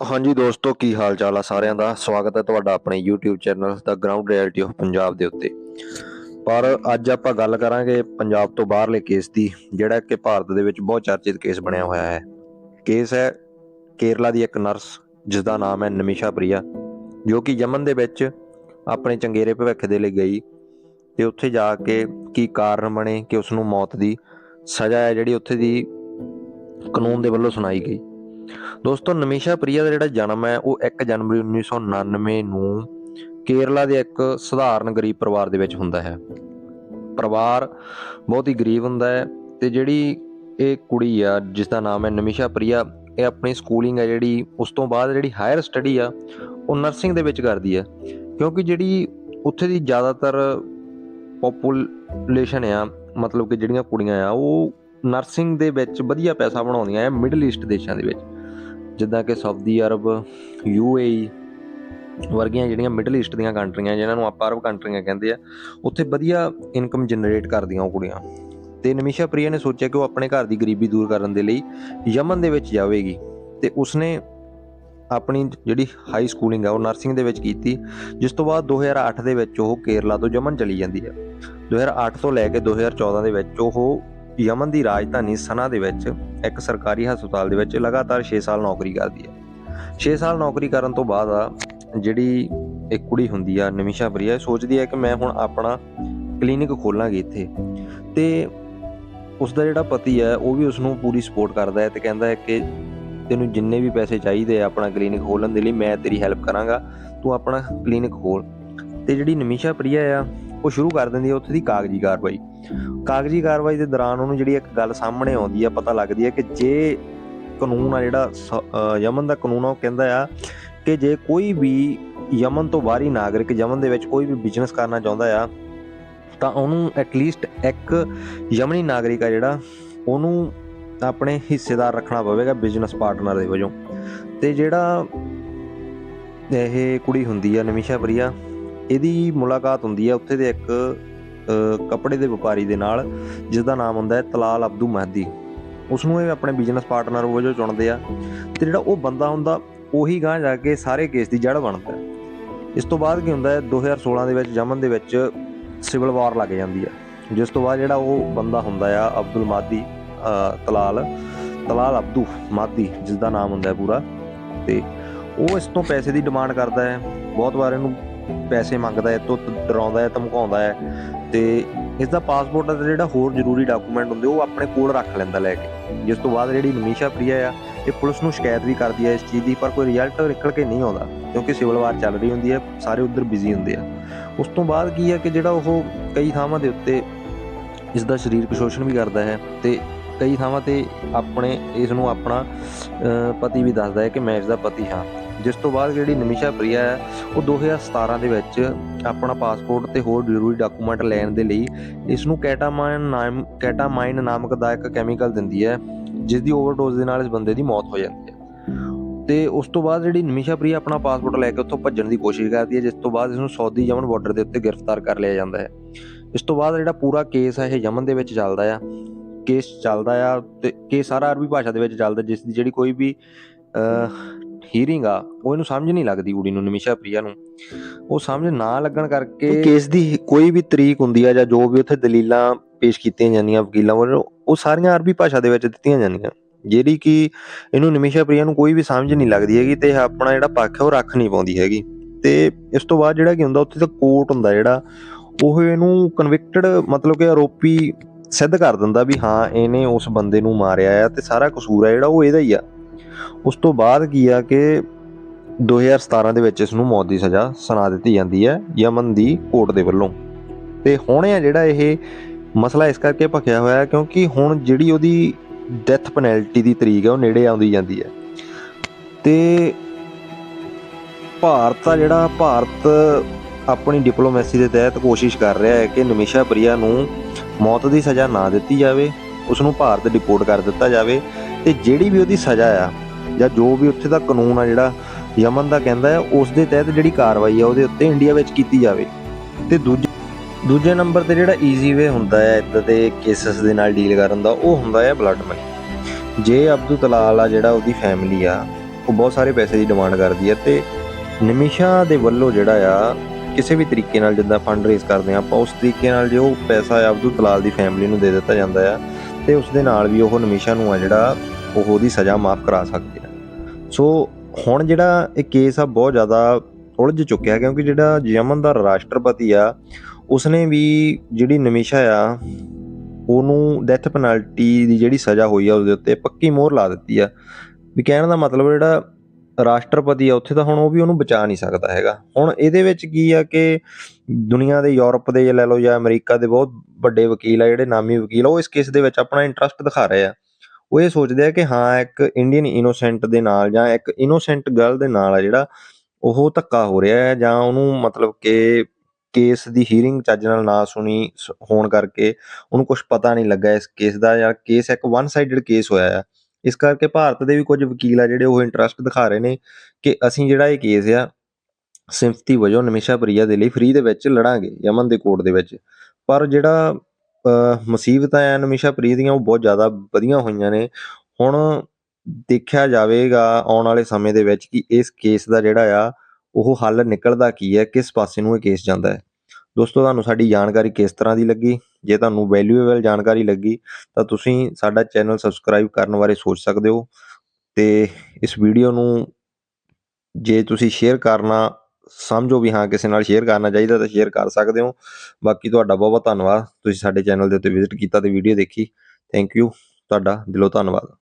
ਹਾਂਜੀ ਦੋਸਤੋ, ਕੀ ਹਾਲ ਚਾਲ ਆ ਸਾਰਿਆਂ ਦਾ? ਸਵਾਗਤ ਹੈ ਤੁਹਾਡਾ ਆਪਣੇ YouTube ਚੈਨਲ ਦਾ ਗਰਾਊਂਡ ਰਿਐਲਿਟੀ ਆਫ ਪੰਜਾਬ ਦੇ ਉੱਤੇ। ਪਰ ਅੱਜ ਆਪਾਂ ਗੱਲ ਕਰਾਂਗੇ ਪੰਜਾਬ ਤੋਂ ਬਾਹਰਲੇ ਕੇਸ ਦੀ, ਜਿਹੜਾ ਕਿ ਭਾਰਤ ਦੇ ਵਿੱਚ ਬਹੁਤ ਚਰਚਿਤ ਕੇਸ ਬਣਿਆ ਹੋਇਆ ਹੈ। ਕੇਸ ਹੈ ਕੇਰਲਾ ਦੀ ਇੱਕ ਨਰਸ ਜਿਸ ਦਾ ਨਾਮ ਹੈ ਨਮਿਸ਼ਾ ਪ੍ਰਿਆ, ਜੋ ਕਿ ਯਮਨ ਦੇ ਵਿੱਚ ਆਪਣੇ ਚੰਗੇਰੇ ਭਵਿੱਖ ਦੇ ਲਈ ਗਈ ਤੇ ਉੱਥੇ ਜਾ ਕੇ ਕੀ ਕਾਰਨ ਬਣੇ ਕਿ ਉਸ ਨੂੰ ਮੌਤ ਦੀ ਸਜ਼ਾ ਹੈ ਜਿਹੜੀ ਉੱਥੇ ਦੀ ਕਾਨੂੰਨ ਦੇ ਵੱਲੋਂ ਸੁਣਾਈ ਗਈ। ਦੋਸਤੋ, ਨਮਿਸ਼ਾ ਪ੍ਰਿਆ ਦਾ ਜਿਹੜਾ ਜਨਮ ਹੈ, ਉਹ 1 ਜਨਵਰੀ 1999 ਨੂੰ ਕੇਰਲਾ ਦੇ ਇੱਕ ਸਧਾਰਨ ਗਰੀਬ ਪਰਿਵਾਰ ਦੇ ਵਿੱਚ ਹੁੰਦਾ ਹੈ। ਪਰਿਵਾਰ ਬਹੁਤ ਹੀ ਗਰੀਬ ਹੁੰਦਾ ਹੈ ਤੇ ਜਿਹੜੀ ਇਹ ਕੁੜੀ ਆ, ਜਿਸ ਦਾ ਨਾਮ ਹੈ ਨਮਿਸ਼ਾ ਪ੍ਰਿਆ, ਇਹ ਆਪਣੀ ਸਕੂਲਿੰਗ ਹੈ ਜਿਹੜੀ, ਉਸ ਤੋਂ ਬਾਅਦ ਜਿਹੜੀ ਹਾਇਰ ਸਟੱਡੀ ਆ, ਉਹ ਨਰਸਿੰਗ ਦੇ ਵਿੱਚ ਕਰਦੀ ਹੈ। ਕਿਉਂਕਿ ਜਿਹੜੀ ਉੱਥੇ ਦੀ ਜ਼ਿਆਦਾਤਰ ਪੋਪੂਲੇਸ਼ਨ ਆ, ਮਤਲਬ ਕਿ ਜਿਹੜੀਆਂ ਕੁੜੀਆਂ ਆ, ਉਹ ਨਰਸਿੰਗ ਦੇ ਵਿੱਚ ਵਧੀਆ ਪੈਸਾ ਬਣਾਉਂਦੀਆਂ ਆ ਮਿਡਲ ਈਸਟ ਦੇਸ਼ਾਂ ਦੇ ਵਿੱਚ। ਜਿੱਦਾਂ ਕਿ ਸਾਊਦੀ ਅਰਬ ਯੂਏਈ ਵਰਗੀਆਂ ਜਿਹੜੀਆਂ ਮਿਡਲ ਈਸਟ ਦੀਆਂ ਕੰਟਰੀਆਂ, ਜਿਨ੍ਹਾਂ ਨੂੰ ਆਪਾਂ ਅਰਬ ਕੰਟਰੀਆਂ ਕਹਿੰਦੇ ਆ, ਉੱਥੇ ਵਧੀਆ ਇਨਕਮ ਜਨਰੇਟ ਕਰਦੀਆਂ ਉਹ ਕੁੜੀਆਂ। ਤੇ ਨਮਿਸ਼ਾ ਪ੍ਰਿਆ ਨੇ ਸੋਚਿਆ ਕਿ ਉਹ ਆਪਣੇ ਘਰ ਦੀ ਗਰੀਬੀ ਦੂਰ ਕਰਨ ਦੇ ਲਈ ਯਮਨ ਦੇ ਵਿੱਚ ਜਾਵੇਗੀ। ਤੇ ਉਸਨੇ ਆਪਣੀ ਜਿਹੜੀ ਹਾਈ ਸਕੂਲਿੰਗ ਆ, ਉਹ ਨਰਸਿੰਗ ਦੇ ਵਿੱਚ ਕੀਤੀ, ਜਿਸ ਤੋਂ ਬਾਅਦ 2008 ਦੇ ਵਿੱਚ ਉਹ ਕੇਰਲਾ ਤੋਂ ਯਮਨ ਚਲੀ ਜਾਂਦੀ ਹੈ 2008 ਤੋਂ ਲੈ ਕੇ 2014 ਦੇ ਵਿੱਚ ਉਹ ਯਮਨ ਦੀ ਰਾਜਧਾਨੀ ਸਨਾ ਦੇ ਵਿੱਚ ਇੱਕ ਸਰਕਾਰੀ ਹਸਪਤਾਲ ਦੇ ਵਿੱਚ ਲਗਾਤਾਰ 6 ਸਾਲ ਨੌਕਰੀ ਕਰਦੀ ਹੈ। 6 ਸਾਲ ਨੌਕਰੀ ਕਰਨ ਤੋਂ ਬਾਅਦ ਆ, ਜਿਹੜੀ ਇੱਕ ਕੁੜੀ ਹੁੰਦੀ ਆ ਨਮਿਸ਼ਾ ਪ੍ਰਿਆ ਸੋਚਦੀ ਹੈ ਕਿ ਮੈਂ ਹੁਣ ਆਪਣਾ ਕਲੀਨਿਕ ਖੋਲਾਂਗੀ ਇੱਥੇ। ਤੇ ਉਸ ਦਾ ਜਿਹੜਾ ਪਤੀ ਹੈ ਉਹ ਵੀ ਉਸ ਨੂੰ ਪੂਰੀ ਸਪੋਰਟ ਕਰਦਾ ਹੈ ਤੇ ਕਹਿੰਦਾ ਹੈ ਕਿ ਤੈਨੂੰ ਜਿੰਨੇ ਵੀ ਪੈਸੇ ਚਾਹੀਦੇ ਆ ਆਪਣਾ ਕਲੀਨਿਕ ਖੋਲਣ ਦੇ ਲਈ, ਮੈਂ ਤੇਰੀ ਹੈਲਪ ਕਰਾਂਗਾ। ਤੂੰ ਆਪਣਾ ਕਲੀਨਿਕ ਖੋਲ। ਤੇ ਜਿਹੜੀ ਨਮਿਸ਼ਾ ਪ੍ਰਿਆ ਆ ਉਹ ਸ਼ੁਰੂ ਕਰ ਦਿੰਦੀ ਹੈ ਉੱਥੇ ਦੀ ਕਾਗਜ਼ੀ ਕਾਰਵਾਈ। ਕਾਗਜ਼ੀ ਕਾਰਵਾਈ ਦੇ ਦੌਰਾਨ ਉਹਨੂੰ ਜਿਹੜੀ ਇੱਕ ਗੱਲ ਸਾਹਮਣੇ ਆਉਂਦੀ ਹੈ, ਪਤਾ ਲੱਗਦੀ ਹੈ ਕਿ ਜੇ ਕਾਨੂੰਨ ਆ ਜਿਹੜਾ ਸ- ਅਹ, ਯਮਨ ਦਾ ਕਾਨੂੰਨ ਆ, ਉਹ ਕਹਿੰਦਾ ਆ ਕਿ ਜੇ ਕੋਈ ਵੀ ਯਮਨ ਤੋਂ ਬਾਹਰੀ ਨਾਗਰਿਕ ਯਮਨ ਦੇ ਵਿੱਚ ਕੋਈ ਵੀ ਬਿਜ਼ਨਸ ਕਰਨਾ ਚਾਹੁੰਦਾ ਆ, ਤਾਂ ਉਹਨੂੰ ਐਟਲੀਸਟ ਇੱਕ ਯਮਨੀ ਨਾਗਰਿਕ ਆ ਜਿਹੜਾ ਉਹਨੂੰ ਆਪਣੇ ਹਿੱਸੇਦਾਰ ਰੱਖਣਾ ਪਵੇਗਾ ਬਿਜ਼ਨਸ ਪਾਰਟਨਰ ਦੇ ਵਜੋਂ। ਤੇ ਜਿਹੜਾ ਇਹ ਕੁੜੀ ਹੁੰਦੀ ਆ ਨਮਿਸ਼ਾ ਪ੍ਰਿਆ ਇਹਦੀ ਮੁਲਾਕਾਤ ਹੁੰਦੀ ਹੈ ਉੱਥੇ ਦੇ ਇੱਕ ਕੱਪੜੇ ਦੇ ਵਪਾਰੀ ਦੇ ਨਾਲ ਜਿਸ ਦਾ ਨਾਮ ਹੁੰਦਾ ਹੈ ਤਲਾਲ ਅਬਦੂ ਮਹਦੀ। ਉਸ ਨੂੰ ਇਹ ਆਪਣੇ ਬਿਜ਼ਨਸ ਪਾਰਟਨਰ ਵਜੋਂ ਚੁਣਦੇ ਆ ਤੇ ਜਿਹੜਾ ਉਹ ਬੰਦਾ ਹੁੰਦਾ, ਉਹੀ ਗਾਂ ਜਾ ਕੇ ਸਾਰੇ ਕੇਸ ਦੀ ਜੜ ਬਣਦਾ ਇਸ ਤੋਂ ਬਾਅਦ ਕੀ ਹੁੰਦਾ ਹੈ 2016 ਦੇ ਵਿੱਚ ਯਮਨ ਦੇ ਵਿੱਚ ਸਿਵਲ ਵਾਰ ਲੱਗ ਜਾਂਦੀ ਹੈ, ਜਿਸ ਤੋਂ ਬਾਅਦ ਜਿਹੜਾ ਉਹ ਬੰਦਾ ਹੁੰਦਾ ਆ ਅਬਦੁਲ ਮਾਦੀ ਤਲਾਲ ਤਲਾਲ ਅਬਦੂ ਮਾਦੀ ਜਿਸ ਦਾ ਨਾਮ ਹੁੰਦਾ ਹੈ ਪੂਰਾ। ਤੇ ਉਹ ਇਸ ਤੋਂ ਪੈਸੇ ਦੀ ਡਿਮਾਂਡ ਕਰਦਾ ਹੈ। ਬਹੁਤ ਵਾਰ ਇਹਨੂੰ ਪੈਸੇ ਮੰਗਦਾ ਹੈ ਤੋਂ ਡਰਾਉਂਦਾ ਹੈ, ਧਮਕਾਉਂਦਾ ਹੈ ਤੇ ਇਸ ਦਾ ਪਾਸਪੋਰਟ ਦਾ ਜਿਹੜਾ ਹੋਰ ਜ਼ਰੂਰੀ ਡਾਕੂਮੈਂਟ ਹੁੰਦੇ, ਉਹ ਆਪਣੇ ਕੋਲ ਰੱਖ ਲੈਂਦਾ ਲੈ ਕੇ। ਜਿਸ ਤੋਂ ਬਾਅਦ ਜਿਹੜੀ ਨਮੀਸ਼ਾ ਪ੍ਰਿਆ ਆ, ਇਹ ਪੁਲਿਸ ਨੂੰ ਸ਼ਿਕਾਇਤ ਵੀ ਕਰਦੀ ਹੈ ਇਸ ਚੀਜ਼ ਦੀ, ਪਰ ਕੋਈ ਰਿਜ਼ਲਟ ਨਿਕਲ ਕੇ ਨਹੀਂ ਆਉਂਦਾ, ਕਿਉਂਕਿ ਸਿਵਲ ਵਾਰ ਚੱਲ ਰਹੀ ਹੁੰਦੀ ਹੈ, ਸਾਰੇ ਉਧਰ ਬਿਜ਼ੀ ਹੁੰਦੇ ਆ। ਉਸ ਤੋਂ ਬਾਅਦ ਕੀ ਹੈ ਕਿ ਜਿਹੜਾ ਉਹ ਕਈ ਥਾਵਾਂ ਦੇ ਉੱਤੇ ਇਸ ਦਾ ਸਰੀਰਕ ਸ਼ੋਸ਼ਣ ਵੀ ਕਰਦਾ ਹੈ ਤੇ ਕਈ ਥਾਵਾਂ ਤੇ ਆਪਣੇ, ਇਸ ਨੂੰ ਆਪਣਾ ਪਤੀ ਵੀ ਦੱਸਦਾ ਹੈ ਕਿ ਮੈਂ ਇਸ ਦਾ ਪਤੀ ਹਾਂ। ਜਿਸ ਤੋਂ ਬਾਅਦ ਜਿਹੜੀ ਨਮਿਸ਼ਾ ਪ੍ਰਿਆ ਹੈ, ਉਹ 2017 ਦੇ ਵਿੱਚ ਆਪਣਾ ਪਾਸਪੋਰਟ ਤੇ ਹੋਰ ਜ਼ਰੂਰੀ ਡਾਕੂਮੈਂਟ ਲੈਣ ਦੇ ਲਈ ਇਸ ਨੂੰ ਕੈਟਾਮਾਈਨ ਨਾਮ ਕੈਟਾਮਾਈਨ ਨਾਮਕ ਦਾ ਇੱਕ ਕੈਮੀਕਲ ਦਿੰਦੀ ਹੈ ਜਿਸ ਦੀ ਓਵਰਡੋਜ਼ ਦੇ ਨਾਲ ਇਸ ਬੰਦੇ ਦੀ ਮੌਤ ਹੋ ਜਾਂਦੀ ਹੈ। ਤੇ ਉਸ ਤੋਂ ਬਾਅਦ ਜਿਹੜੀ ਨਮਿਸ਼ਾ ਪ੍ਰਿਆ ਆਪਣਾ ਪਾਸਪੋਰਟ ਲੈ ਕੇ ਉੱਥੋਂ ਭੱਜਣ ਦੀ ਕੋਸ਼ਿਸ਼ ਕਰਦੀ ਹੈ, ਜਿਸ ਤੋਂ ਬਾਅਦ ਇਸ ਨੂੰ ਸਾਊਦੀ ਯਮਨ ਬਾਰਡਰ ਦੇ ਉੱਤੇ ਗ੍ਰਿਫਤਾਰ ਕਰ ਲਿਆ ਜਾਂਦਾ ਹੈ। ਇਸ ਤੋਂ ਬਾਅਦ ਜਿਹੜਾ ਪੂਰਾ ਕੇਸ ਹੈ, ਇਹ ਯਮਨ ਦੇ ਵਿੱਚ ਚੱਲਦਾ ਆ। ਕੇਸ ਚੱਲਦਾ ਆ ਤੇ ਕੇਸ ਸਾਰਾ ਅਰਬੀ ਭਾਸ਼ਾ ਦੇ ਵਿੱਚ ਚੱਲਦਾ, ਜਿਸ ਦੀ ਜਿਹੜੀ ਕੋਈ ਵੀ ਹੀਰਿੰਗ ਆ, ਉਹ ਇਹਨੂੰ ਸਮਝ ਨਹੀਂ ਲੱਗਦੀ ਕੁੜੀ ਨੂੰ, ਨਮਿਸ਼ਾ ਪ੍ਰਿਆ ਨੂੰ। ਉਹ ਸਮਝ ਨਾ ਲੱਗਣ ਕਰਕੇ ਕੇਸ ਦੀ ਕੋਈ ਵੀ ਤਰੀਕ ਹੁੰਦੀ ਆ ਜਾਂ ਜੋ ਵੀ ਉੱਥੇ ਦਲੀਲਾਂ ਪੇਸ਼ ਕੀਤੀਆਂ ਜਾਂਦੀਆਂ ਵਕੀਲਾਂ ਵੱਲੋਂ, ਉਹ ਸਾਰੀਆਂ ਅਰਬੀ ਭਾਸ਼ਾ ਦੇ ਵਿੱਚ ਦਿੱਤੀਆਂ ਜਾਂਦੀਆਂ। ਜਿਹੜੀ ਕਿ ਇਹਨੂੰ ਨਮਿਸ਼ਾ ਪ੍ਰਿਆ ਨੂੰ ਕੋਈ ਵੀ ਸਮਝ ਨਹੀਂ ਲੱਗਦੀ ਹੈਗੀ ਤੇ ਆਪਣਾ ਜਿਹੜਾ ਪੱਖ ਹੈ ਉਹ ਰੱਖ ਨਹੀਂ ਪਾਉਂਦੀ ਹੈਗੀ। ਤੇ ਇਸ ਤੋਂ ਬਾਅਦ ਜਿਹੜਾ ਕੀ ਹੁੰਦਾ, ਉੱਥੇ ਤਾਂ ਕੋਰਟ ਹੁੰਦਾ ਜਿਹੜਾ, ਉਹ ਇਹਨੂੰ ਕਨਵਿਕਟਡ ਮਤਲਬ ਕਿ ਆਰੋਪੀ ਸਿੱਧ ਕਰ ਦਿੰਦਾ ਵੀ ਹਾਂ, ਇਹਨੇ ਉਸ ਬੰਦੇ ਨੂੰ ਮਾਰਿਆ ਆ ਤੇ ਸਾਰਾ ਕਸੂਰ ਆ ਜਿਹੜਾ ਉਹ ਇਹਦਾ ਹੀ ਆ। ਉਸ ਤੋਂ ਬਾਅਦ ਕੀ ਆ ਕਿ 2017 ਦੇ ਵਿੱਚ ਇਸ ਨੂੰ ਮੌਤ ਦੀ ਸਜ਼ਾ ਸੁਣਾ ਦਿੱਤੀ ਜਾਂਦੀ ਹੈ ਯਮਨ ਦੀ ਕੋਰਟ ਦੇ ਵੱਲੋਂ। ਤੇ ਹੁਣ ਆ ਜਿਹੜਾ ਇਹ ਮਸਲਾ ਇਸ ਕਰਕੇ ਭਖਿਆ ਹੋਇਆ ਹੈ ਕਿਉਂਕਿ ਹੁਣ ਜਿਹੜੀ ਉਹਦੀ ਡੈਥ ਪੈਨਲਟੀ ਦੀ ਤਰੀਕ ਹੈ, ਉਹ ਨੇੜੇ ਆਉਂਦੀ ਜਾਂਦੀ ਹੈ। ਤੇ ਭਾਰਤ ਆ ਜਿਹੜਾ, ਭਾਰਤ ਆਪਣੀ ਡਿਪਲੋਮੈਸੀ ਦੇ ਤਹਿਤ ਕੋਸ਼ਿਸ਼ ਕਰ ਰਿਹਾ ਹੈ ਕਿ ਨਮਿਸ਼ਾ ਪ੍ਰਿਆ ਨੂੰ ਮੌਤ ਦੀ ਸਜ਼ਾ ਨਾ ਦਿੱਤੀ ਜਾਵੇ ਉਸ ਨੂੰ ਭਾਰਤ ਡਿਪੋਰਟ ਕਰ ਦਿੱਤਾ ਜਾਵੇ ਤੇ ਜਿਹੜੀ ਵੀ ਉਹਦੀ ਸਜ਼ਾ ਆ ਜਾਂ ਜੋ ਵੀ ਉੱਥੇ ਦਾ ਕਾਨੂੰਨ ਆ ਜਿਹੜਾ ਯਮਨ ਦਾ ਕਹਿੰਦਾ ਆ ਉਸ ਦੇ ਤਹਿਤ ਜਿਹੜੀ ਕਾਰਵਾਈ ਆ ਉਹਦੇ ਉੱਤੇ ਇੰਡੀਆ ਵਿੱਚ ਕੀਤੀ ਜਾਵੇ। ਤੇ ਦੂਜੇ ਦੂਜੇ ਨੰਬਰ ਤੇ ਜਿਹੜਾ ਈਜ਼ੀ ਵੇ ਹੁੰਦਾ ਹੈ ਇਦਾਂ ਦੇ ਕੇਸਸ ਦੇ ਨਾਲ ਡੀਲ ਕਰਨ ਦਾ, ਉਹ ਹੁੰਦਾ ਹੈ ਬਲੱਡ ਮਨੀ ਜੇ ਅਬਦੁਲ ਤਲਾਲ ਆ ਜਿਹੜਾ ਉਹਦੀ ਫੈਮਿਲੀ ਆ, ਉਹ ਬਹੁਤ ਸਾਰੇ ਪੈਸੇ ਦੀ ਡਿਮਾਂਡ ਕਰਦੀ ਹੈ ਤੇ ਨਿਮਿਸ਼ਾ ਦੇ ਵੱਲੋਂ ਜਿਹੜਾ ਆ ਕਿਸੇ ਵੀ ਤਰੀਕੇ ਨਾਲ ਜਿੱਦਾਂ ਫੰਡ ਰੇਜ਼ ਕਰਦੇ ਆ ਆਪਾਂ ਉਸ ਤਰੀਕੇ ਨਾਲ ਜੇ ਉਹ ਪੈਸਾ ਆ ਅਬਦੁਲ ਤਲਾਲ ਦੀ ਫੈਮਿਲੀ ਨੂੰ ਦੇ ਦਿੱਤਾ ਜਾਂਦਾ ਆ, ਤੇ ਉਸ ਦੇ ਨਾਲ ਵੀ ਉਹ ਨਮਿਸ਼ਾ ਨੂੰ ਆ ਜਿਹੜਾ ਉਹ ਉਹਦੀ ਸਜ਼ਾ ਮਾਫ ਕਰਾ ਸਕਦੇ ਆ। ਸੋ ਹੁਣ ਜਿਹੜਾ ਇਹ ਕੇਸ ਆ ਬਹੁਤ ਜ਼ਿਆਦਾ ਉਲਝ ਚੁੱਕਿਆ ਕਿਉਂਕਿ ਜਿਹੜਾ ਯਮਨ ਦਾ ਰਾਸ਼ਟਰਪਤੀ ਆ, ਉਸਨੇ ਵੀ ਜਿਹੜੀ ਨਮਿਸ਼ਾ ਆ, ਉਹਨੂੰ ਡੈਥ ਪੈਨਲਟੀ ਦੀ ਜਿਹੜੀ ਸਜ਼ਾ ਹੋਈ ਆ, ਉਹਦੇ ਉੱਤੇ ਪੱਕੀ ਮੋਹਰ ਲਾ ਦਿੱਤੀ ਆ। ਵੀ ਕਹਿਣ ਦਾ ਮਤਲਬ ਜਿਹੜਾ ਰਾਸ਼ਟਰਪਤੀ ਆ, ਉੱਥੇ ਤਾਂ ਹੁਣ ਉਹ ਵੀ ਉਹਨੂੰ ਬਚਾ ਨਹੀਂ ਸਕਦਾ ਹੈਗਾ। ਹੁਣ ਇਹਦੇ ਵਿੱਚ ਕੀ ਆ ਕਿ ਦੁਨੀਆ ਦੇ, ਯੂਰਪ ਦੇ ਲੈ ਲਓ ਜਾਂ ਅਮਰੀਕਾ ਦੇ ਬਹੁਤ ਵੱਡੇ ਵਕੀਲ ਆ, ਜਿਹੜੇ ਨਾਮੀ ਵਕੀਲ ਆ, ਉਹ ਇਸ ਕੇਸ ਦੇ ਵਿੱਚ ਆਪਣਾ ਇੰਟਰਸਟ ਦਿਖਾ ਰਹੇ ਆ। ਉਹ ਇਹ ਸੋਚਦੇ ਆ ਕਿ ਹਾਂ, ਇੱਕ ਇੰਡੀਅਨ ਇਨੋਸੈਂਟ ਦੇ ਨਾਲ ਜਾਂ ਇੱਕ ਇਨੋਸੈਂਟ ਗਰਲ ਦੇ ਨਾਲ ਆ ਜਿਹੜਾ ਉਹ ਧੱਕਾ ਹੋ ਰਿਹਾ ਹੈ ਜਾਂ ਉਹਨੂੰ ਮਤਲਬ ਕਿ ਕੇਸ ਦੀ ਹੀਅਰਿੰਗ ਚੱਜ ਨਾਲ ਨਾ ਸੁਣੀ ਹੋਣ ਕਰਕੇ ਉਹਨੂੰ ਕੁਝ ਪਤਾ ਨਹੀਂ ਲੱਗਾ ਇਸ ਕੇਸ ਦਾ ਜਾਂ ਕੇਸ ਇੱਕ ਵਨ ਸਾਈਡਡ ਕੇਸ ਹੋਇਆ ਆ। ਇਸ ਕਰਕੇ ਭਾਰਤ ਦੇ ਵੀ ਕੁਝ ਵਕੀਲ ਆ ਜਿਹੜੇ ਉਹ ਇੰਟਰਸਟ ਦਿਖਾ ਰਹੇ ਨੇ ਕਿ ਅਸੀਂ ਜਿਹੜਾ ਇਹ ਕੇਸ ਆ ਸਿੰਫਤੀ ਵਜੋਂ ਨਮਿਸ਼ਾ ਪ੍ਰਿਆ ਦੇ ਲਈ ਫ੍ਰੀ ਦੇ ਵਿੱਚ ਲੜਾਂਗੇ ਯਮਨ ਦੇ ਕੋਰਟ ਦੇ ਵਿੱਚ। ਪਰ ਜਿਹੜਾ ਮੁਸੀਬਤਾਂ ਆ ਨਮਿਸ਼ਾ ਪ੍ਰਿਆ ਦੀਆਂ ਉਹ ਬਹੁਤ ਜ਼ਿਆਦਾ ਵਧੀਆਂ ਹੋਈਆਂ ਨੇ। ਹੁਣ ਦੇਖਿਆ ਜਾਵੇਗਾ ਆਉਣ ਵਾਲੇ ਸਮੇਂ ਦੇ ਵਿੱਚ ਕਿ ਇਸ ਕੇਸ ਦਾ ਜਿਹੜਾ ਆ, ਉਹ ਹੱਲ ਨਿਕਲਦਾ ਕੀ ਹੈ, ਕਿਸ ਪਾਸੇ ਨੂੰ ਇਹ ਕੇਸ ਜਾਂਦਾ ਹੈ। ਦੋਸਤੋ, ਤੁਹਾਨੂੰ ਸਾਡੀ ਜਾਣਕਾਰੀ ਕਿਸ ਤਰ੍ਹਾਂ ਦੀ ਲੱਗੀ? ਜੇ ਤੁਹਾਨੂੰ ਵੈਲਿਊਏਬਲ ਜਾਣਕਾਰੀ ਲੱਗੀ, ਤਾਂ ਤੁਸੀਂ ਸਾਡਾ ਚੈਨਲ ਸਬਸਕ੍ਰਾਈਬ ਕਰਨ ਬਾਰੇ ਸੋਚ ਸਕਦੇ ਹੋ। ਤੇ ਇਸ ਵੀਡੀਓ ਨੂੰ ਜੇ ਤੁਸੀਂ ਸ਼ੇਅਰ ਕਰਨਾ, ਸਮਝੋ ਵੀ ਹਾਂ ਕਿਸੇ ਨਾਲ ਸ਼ੇਅਰ ਕਰਨਾ ਚਾਹੀਦਾ ਤਾਂ ਸ਼ੇਅਰ ਕਰ ਸਕਦੇ ਹੋ। ਬਾਕੀ ਤੁਹਾਡਾ ਬਹੁਤ ਬਹੁਤ ਧੰਨਵਾਦ। ਤੁਸੀਂ ਸਾਡੇ ਚੈਨਲ ਦੇ ਉੱਤੇ ਵਿਜ਼ਿਟ ਕੀਤਾ ਤੇ ਵੀਡੀਓ ਦੇਖੀ। ਥੈਂਕ ਯੂ ਤੁਹਾਡਾ ਦਿਲੋਂ ਧੰਨਵਾਦ।